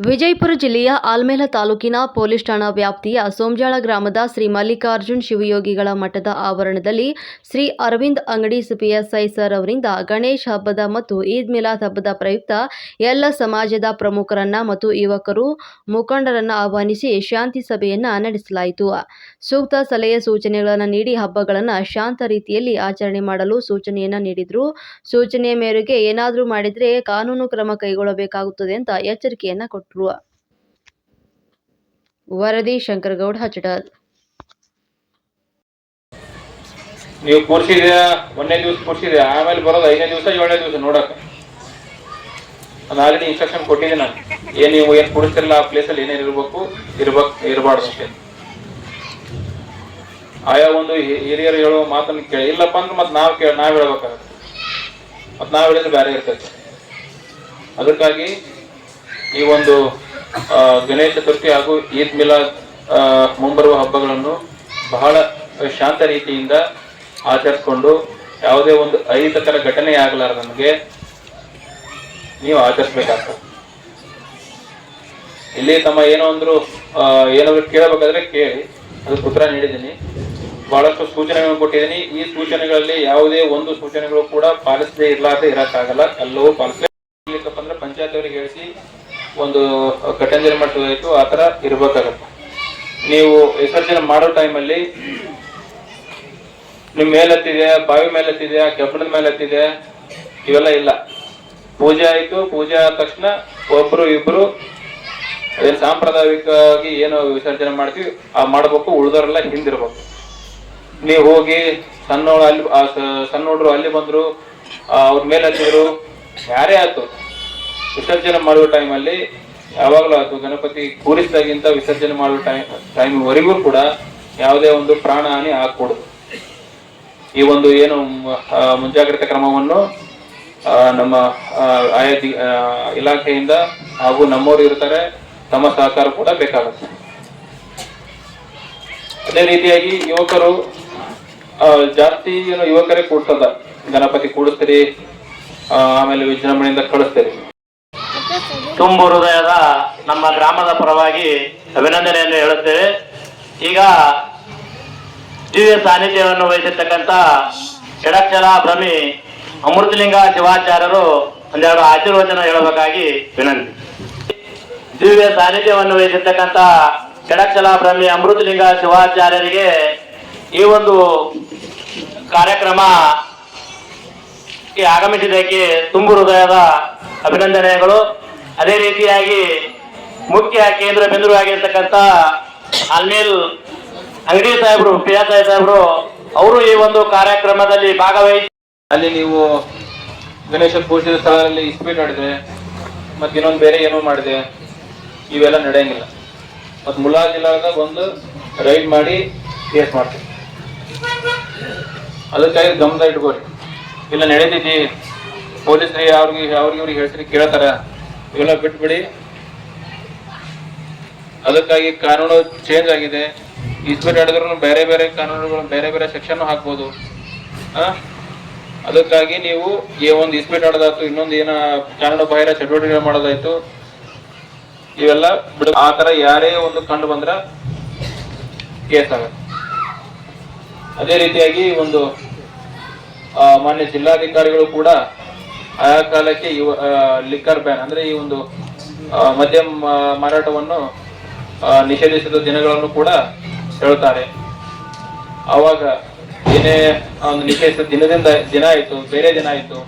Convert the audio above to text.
ವಿಜಯಪುರ ಜಿಲ್ಲೆಯ ಆಲ್ಮೇಲ ತಾಲೂಕಿನ ಪೊಲೀಸ್ ಠಾಣಾ ವ್ಯಾಪ್ತಿಯ ಸೋಮಜಾಳ ಗ್ರಾಮದ ಶ್ರೀ ಮಲ್ಲಿಕಾರ್ಜುನ್ ಶಿವಯೋಗಿಗಳ ಮಠದ ಆವರಣದಲ್ಲಿ ಶ್ರೀ ಅರವಿಂದ್ ಅಂಗಡಿ ಪಿಎಸ್ಐ ಸರ್ ಅವರಿಂದ ಗಣೇಶ್ ಹಬ್ಬದ ಮತ್ತು ಈದ್ ಮಿಲಾದ್ ಹಬ್ಬದ ಪ್ರಯುಕ್ತ ಎಲ್ಲ ಸಮಾಜದ ಪ್ರಮುಖರನ್ನ ಮತ್ತು ಯುವಕರು ಮುಖಂಡರನ್ನ ಆಹ್ವಾನಿಸಿ ಶಾಂತಿ ಸಭೆಯನ್ನ ನಡೆಸಲಾಯಿತು. ಸೂಕ್ತ ಸಲಹೆ ಸೂಚನೆಗಳನ್ನು ನೀಡಿ ಹಬ್ಬಗಳನ್ನು ಶಾಂತ ರೀತಿಯಲ್ಲಿ ಆಚರಣೆ ಮಾಡಲು ಸೂಚನೆಯನ್ನು ನೀಡಿದರು. ಸೂಚನೆಯ ಮೇರೆಗೆ ಏನಾದರೂ ಮಾಡಿದರೆ ಕಾನೂನು ಕ್ರಮ ಕೈಗೊಳ್ಳಬೇಕಾಗುತ್ತದೆ ಅಂತ ಎಚ್ಚರಿಕೆಯನ್ನು ಕೊಟ್ಟರು ವರದಿ ಶಂಕರಗೌಡ ಹಚಡಲ್ ನೀವು ಕೂರ್ಸಿದ್ಯಾ? ಒಂದನೇ ದಿವಸ ಕೂರ್ಸಿದ್ಯಾ? ಆಮೇಲೆ ಬರೋದು ಐದನೇ ದಿವಸ, ಏಳನೇ ದಿವಸ ನೋಡಕ್ಕೆ ನಾನು ಆಲ್ರೆಡಿ ಇನ್ಸ್ಟ್ರಕ್ಷನ್ ಕೊಟ್ಟಿದ್ದೆ ನಾನು. ಏನು ನೀವು ಏನು ಕೂಡಿಸ್ತಿರಲ್ಲ ಆ ಪ್ಲೇಸಲ್ಲಿ ಏನೇನು ಇರಬೇಕು, ಇರ್ಬೇಕು, ಇರಬಾರ್ದು ಅಷ್ಟೇ. ಆಯಾ ಒಂದು ಹಿರಿಯರು ಹೇಳುವ ಮಾತನ್ನು ಕೇಳಿ. ಇಲ್ಲಪ್ಪ ಅಂದ್ರೆ ಮತ್ತೆ ನಾವು ಕೇಳಿ, ನಾವು ಹೇಳ್ಬೇಕಾಗತ್ತೆ. ಮತ್ತೆ ನಾವು ಹೇಳಿದ್ರೆ ಬೇರೆ ಇರ್ತೈತೆ. ಅದಕ್ಕಾಗಿ ಈ ಒಂದು ಗಣೇಶ ಚತುರ್ಥಿ ಹಾಗೂ ಈದ್ ಮಿಲಾದ್ ಮುಂಬರುವ ಹಬ್ಬಗಳನ್ನು ಬಹಳ ಶಾಂತ ರೀತಿಯಿಂದ ಆಚರಿಸ್ಕೊಂಡು ಯಾವುದೇ ಒಂದು ಅಹಿತಕರ ಘಟನೆ ಆಗಲಾರ ನಮಗೆ, ನೀವು ಆಚರಿಸ್ಬೇಕಾಗ್ತದೆ. ಇಲ್ಲಿ ತಮ್ಮ ಏನೋ ಅಂದ್ರು ಏನಾದ್ರು ಕೇಳಬೇಕಾದ್ರೆ ಕೇಳಿ. ಅದು ಉತ್ತರ ನೀಡಿದ್ದೀನಿ. ಬಹಳಷ್ಟು ಸೂಚನೆಗಳನ್ನು ಕೊಟ್ಟಿದ್ದೀನಿ. ಈ ಸೂಚನೆಗಳಲ್ಲಿ ಯಾವುದೇ ಒಂದು ಸೂಚನೆಗಳು ಕೂಡ ಪಾಲಿಸದೇ ಇರಲಾರ್ದೆ ಇರಕ್ಕಾಗಲ್ಲ. ಎಲ್ಲವೂ ಪಾಲಿಸಬೇಕು ಅಂದ್ರೆ ಪಂಚಾಯತ್ ಅವರಿಗೆ ಹೇಳಿಸಿ ಒಂದು ಘಟನೆ ಮಾಡಿಸೋದಾಯ್ತು ಆ ಥರ ಇರ್ಬೇಕಾಗತ್ತೆ. ನೀವು ವಿಸರ್ಜನೆ ಮಾಡೋ ಟೈಮಲ್ಲಿ ನಿಮ್ಮ ಮೇಲೆ ಹತ್ತಿದೆ ಬಾವಿ ಮೇಲೆ ಹತ್ತಿದೆ ಕೆಬ್ಬಣದ ಮೇಲೆ ಹತ್ತಿದೆ ಇವೆಲ್ಲ ಇಲ್ಲ. ಪೂಜೆ ಆಯಿತು, ಪೂಜೆ ಆದ ತಕ್ಷಣ ಒಬ್ಬರು ಇಬ್ಬರು ಏನು ಸಾಂಪ್ರದಾಯಿಕವಾಗಿ ಏನು ವಿಸರ್ಜನೆ ಮಾಡ್ತೀವಿ, ಆ ಮಾಡ್ಬೇಕು ಉಳ್ದೋರೆಲ್ಲ ಹಿಂದಿರ್ಬೇಕು. ನೀವು ಹೋಗಿ ಸಣ್ಣ ಅಲ್ಲಿ ಸಣ್ಣ ಹುಡ್ರು ಅಲ್ಲಿ ಬಂದ್ರು ಅವ್ರ ಮೇಲೆ ಹತ್ತಿದ್ರು ಯಾರೇ ಆಯ್ತು. ವಿಸರ್ಜನೆ ಮಾಡುವ ಟೈಮಲ್ಲಿ ಯಾವಾಗಲೂ ಅದು ಗಣಪತಿ ಕೂರಿಸಿದಾಗಿಂತ ವಿಸರ್ಜನೆ ಮಾಡುವ ಟೈಮ್ ಟೈಮ್ವರೆಗೂ ಕೂಡ ಯಾವುದೇ ಒಂದು ಪ್ರಾಣ ಹಾನಿ ಈ ಒಂದು ಏನು ಮುಂಜಾಗ್ರತೆ ಕ್ರಮವನ್ನು ನಮ್ಮ ಆಯಾ ಇಲಾಖೆಯಿಂದ ಹಾಗೂ ನಮ್ಮವರು ಇರ್ತಾರೆ, ತಮ್ಮ ಸಹಕಾರ ಕೂಡ ಬೇಕಾಗುತ್ತೆ. ಅದೇ ರೀತಿಯಾಗಿ ಯುವಕರು ಜಾಸ್ತಿ ಏನು ಯುವಕರೇ ಕೂಡ್ಸದ ಗಣಪತಿ ಕೂಡಿಸ್ತೀರಿ ಆಮೇಲೆ ವಿಜೃಂಭಣೆಯಿಂದ ಕಳಿಸ್ತೀರಿ. ತುಂಬು ಹೃದಯದ ನಮ್ಮ ಗ್ರಾಮದ ಪರವಾಗಿ ಅಭಿನಂದನೆಯನ್ನು ಹೇಳುತ್ತೇವೆ. ಈಗ ದಿವ್ಯ ಸಾನ್ನಿಧ್ಯವನ್ನು ವಹಿಸಿರ್ತಕ್ಕಂಥ ಎಡಕ್ಷರ ಭ್ರಮಿ ಅಮೃತಲಿಂಗ ಶಿವಾಚಾರ್ಯರು ಒಂದೆರಡು ಆಶೀರ್ವಚನ ಹೇಳಬೇಕಾಗಿ ವಿನಂತಿ. ದಿವ್ಯ ಸಾನ್ನಿಧ್ಯವನ್ನು ವಹಿಸಿರ್ತಕ್ಕಂಥ ಕೆಡಕ್ಷಲ ಭ್ರಮಿ ಅಮೃತಲಿಂಗ ಶಿವಾಚಾರ್ಯರಿಗೆ ಈ ಒಂದು ಕಾರ್ಯಕ್ರಮ ಆಗಮಿಸಿದ್ದಕ್ಕೆ ತುಂಬು ಹೃದಯದ ಅಭಿನಂದನೆಗಳು. ಅದೇ ರೀತಿಯಾಗಿ ಮುಖ್ಯ ಕೇಂದ್ರ ಬಿಂದು ಆಗಿರ್ತಕ್ಕಂಥ ಅಲ್ಮೇಲ್ ಅಂಗಡಿ ಸಾಹೇಬರು ಪ್ರಿಯಾ ಸಾಹೇಬ್ ಸಾಹೇಬರು, ಅವರು ಈ ಒಂದು ಕಾರ್ಯಕ್ರಮದಲ್ಲಿ ಭಾಗವಹಿಸಿ ಅಲ್ಲಿ ನೀವು ಗಣೇಶ ಪೂಜೆ ಸ್ಥಳದಲ್ಲಿ ಇಸ್ಪೀಟ್ ಮಾಡಿದ್ರೆ ಮತ್ತೆ ಇನ್ನೊಂದು ಬೇರೆ ಏನೋ ಮಾಡಿದೆ, ಇವೆಲ್ಲ ನಡೆಯಂಗಿಲ್ಲ. ಮತ್ತೆ ಮುಲಾಜಿಲ್ಲಾರ್ದಾಗ ಒಂದು ರೈಡ್ ಮಾಡಿ ಕೇಸ್ ಮಾಡ್ತೀವಿ. ಅದಕ್ಕಾಗಿ ಗಮನ ಇಟ್ಕೋರಿ ಇಲ್ಲ, ನಡೀತೈತಿ. ಪೊಲೀಸರಿಗೆ ಅವ್ರಿಗೆ ಅವ್ರಿಗೆ, ಇವ್ರಿಗೆ ಹೇಳ್ತೀರಿ, ಕೇಳ್ತಾರ. ಇವೆಲ್ಲ ಬಿಟ್ಬಿಡಿ. ಅದಕ್ಕಾಗಿ ಕಾನೂನು ಚೇಂಜ್ ಆಗಿದೆ. ಇಸ್ಪೀಟ್ ಆಡಿದ್ರು ಬೇರೆ ಬೇರೆ ಕಾನೂನುಗಳು, ಬೇರೆ ಬೇರೆ ಸೆಕ್ಷನ್ ಹಾಕ್ಬೋದು? ಅದಕ್ಕಾಗಿ ನೀವು ಈ ಒಂದು ಇಸ್ಪೀಟ್ ಆಡೋದಾಯ್ತು ಇನ್ನೊಂದು ಏನ ಕಾನೂನು ಬಾಹಿರ ಚಟುವಟಿಕೆ ಮಾಡೋದಾಯ್ತು. ಇವೆಲ್ಲ ಬಿಡ. ಆ ತರ ಯಾರೇ ಒಂದು ಕಂಡು ಬಂದ್ರ ಕೇಸ್ ಆಗತ್ತೆ. ಅದೇ ರೀತಿಯಾಗಿ ಒಂದು ಮಾನ್ಯ ಜಿಲ್ಲಾಧಿಕಾರಿಗಳು ಕೂಡ ಆಯಾ ಕಾಲಕ್ಕೆ ಇವ ಲಿಕ್ಕರ್ ಬ್ಯಾನ್ ಅಂದ್ರೆ ಈ ಒಂದು ಆ, ಮದ್ಯ ಮಾರಾಟವನ್ನು ಆ, ನಿಷೇಧಿಸಿದ ದಿನಗಳನ್ನು ಕೂಡ ಹೇಳ್ತಾರೆ. ಅವಾಗ ಏನೇ ಆ ಒಂದು ನಿಷೇಧಿಸಿದ ದಿನದಿಂದ ದಿನ ಆಯ್ತು ಬೇರೆ ದಿನ ಆಯ್ತು.